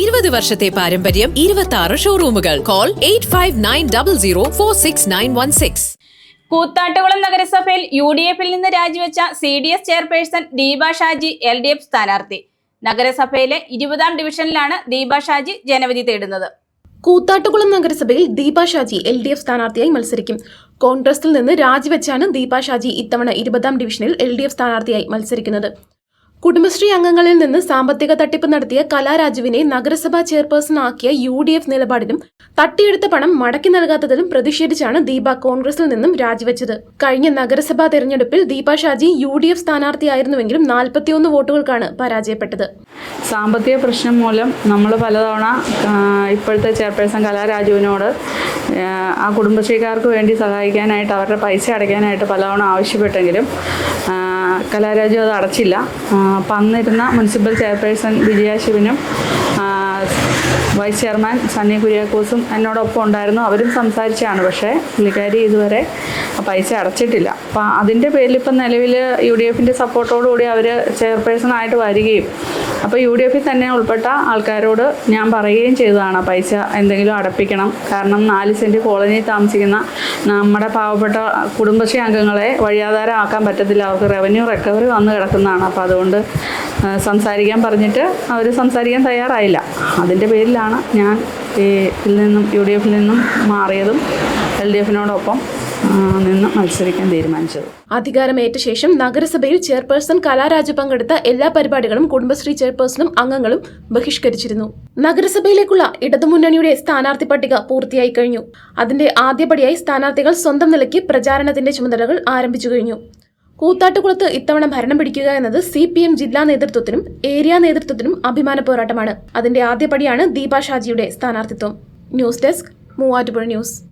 ഇരുപത് വർഷത്തെ പാരമ്പര്യം ഇരുപത്തി ആറ് ഷോറൂമുകൾ call eight five nine double zero four six nine one six Koothattukulam നഗരസഭയിൽ യു ഡി എഫിൽ നിന്ന് രാജിവെച്ച C D S chairperson Deepa Shaji L D F സ്ഥാനാർത്ഥി. നഗരസഭയിലെ ഇരുപതാം ഡിവിഷനിലാണ് ദീപ ഷാജി ജനവിധി തേടുന്നത്. കൂത്താട്ടുകുളം നഗരസഭയിൽ Deepa Shaji L D F സ്ഥാനാർത്ഥിയായി മത്സരിക്കും. കോൺഗ്രസിൽ നിന്ന് രാജിവെച്ചാണ് ദീപ ഷാജി ഇത്തവണ ഇരുപതാം ഡിവിഷനിൽ എൽ ഡി എഫ് സ്ഥാനാർത്ഥിയായി മത്സരിക്കുന്നത്. കുടുംബശ്രീ അംഗങ്ങളിൽ നിന്ന് സാമ്പത്തിക തട്ടിപ്പ് നടത്തിയ കലാരാജുവിനെ നഗരസഭാ ചെയർപേഴ്സൺ ആക്കിയ യു ഡി എഫ് നിലപാടിലും തട്ടിയെടുത്ത പണം മടക്കി നൽകാത്തതിലും പ്രതിഷേധിച്ചാണ് ദീപ കോൺഗ്രസിൽ നിന്നും രാജിവെച്ചത്. കഴിഞ്ഞ നഗരസഭാ തെരഞ്ഞെടുപ്പിൽ Deepa Shaji U D F സ്ഥാനാർത്ഥിയായിരുന്നുവെങ്കിലും നാൽപ്പത്തിയൊന്ന് വോട്ടുകൾക്കാണ് പരാജയപ്പെട്ടത്. സാമ്പത്തിക പ്രശ്നം മൂലം നമ്മൾ പലതവണ ഇപ്പോഴത്തെ ചെയർപേഴ്സൺ കലാരാജുവിനോട് ആ, കുടുംബശ്രീക്കാർക്ക് വേണ്ടി സഹായിക്കാനായിട്ട് അവരുടെ പൈസ അടയ്ക്കാനായിട്ട് പലതവണ ആവശ്യപ്പെട്ടെങ്കിലും കലാരാജു അത് അടച്ചില്ല. അപ്പം അന്നിരുന്ന മുനിസിപ്പൽ ചെയർപേഴ്സൺ വിജയ ശിവനും വൈസ് ചെയർമാൻ സണ്ണി കുര്യാക്കോസും എന്നോടൊപ്പം ഉണ്ടായിരുന്നു. അവരും സംസാരിച്ചാണ് പക്ഷേ പുള്ളിക്കാരി ഇതുവരെ പൈസ അടച്ചിട്ടില്ല. അപ്പം അതിന്റെ പേരിൽ ഇപ്പം നിലവിൽ യു ഡി എഫിന്റെ സപ്പോർട്ടോടുകൂടി അവർ ചെയർപേഴ്സൺ ആയിട്ട് വരികയും അപ്പോൾ യു ഡി എഫിൽ തന്നെ ഉൾപ്പെട്ട ആൾക്കാരോട് ഞാൻ പറയുകയും ചെയ്തതാണ് പൈസ എന്തെങ്കിലും അടപ്പിക്കണം. കാരണം നാല് സെന്റ് കോളനിയിൽ താമസിക്കുന്ന നമ്മുടെ പാവപ്പെട്ട കുടുംബശ്രീ അംഗങ്ങളെ വഴിയാധാരമാക്കാൻ പറ്റത്തില്ല. അവർക്ക് റവന്യൂ റിക്കവറി വന്ന് കിടക്കുന്നതാണ്. അപ്പോൾ അതുകൊണ്ട് സംസാരിക്കാൻ പറഞ്ഞിട്ട് അവർ സംസാരിക്കാൻ തയ്യാറായില്ല. അതിന്റെ പേരിലാണ് ഞാൻ ഇതിൽ നിന്നും യു ഡി എഫിൽ നിന്നും മാറിയതും എൽ ഡി എഫിനോടൊപ്പം നിന്ന് മത്സരിക്കാൻ തീരുമാനിച്ചത്. അധികാരമേറ്റ ശേഷം നഗരസഭയിൽ ചെയർപേഴ്സൺ കലാരാജ പങ്കെടുത്ത എല്ലാ പരിപാടികളും കുടുംബശ്രീ ചെയർപേഴ്സണും അംഗങ്ങളും ബഹിഷ്കരിച്ചിരുന്നു. നഗരസഭയിലേക്കുള്ള ഇടതുമുന്നണിയുടെ സ്ഥാനാർത്ഥി പട്ടിക പൂർത്തിയായി കഴിഞ്ഞു. അതിന്റെ ആദ്യപടിയായി സ്ഥാനാർത്ഥികൾ സ്വന്തം നിലയ്ക്ക് പ്രചാരണത്തിന്റെ ചുമതലകൾ ആരംഭിച്ചു കഴിഞ്ഞു. കൂത്താട്ടുകുളത്ത് ഇത്തവണ ഭരണം പിടിക്കുക എന്നത് സി പി എം ജില്ലാ നേതൃത്വത്തിനും ഏരിയ നേതൃത്വത്തിനും അഭിമാന പോരാട്ടമാണ്. അതിന്റെ ആദ്യപടിയാണ് ദീപ ഷാജിയുടെ സ്ഥാനാർത്ഥിത്വം. News desk Muvattupuzha news.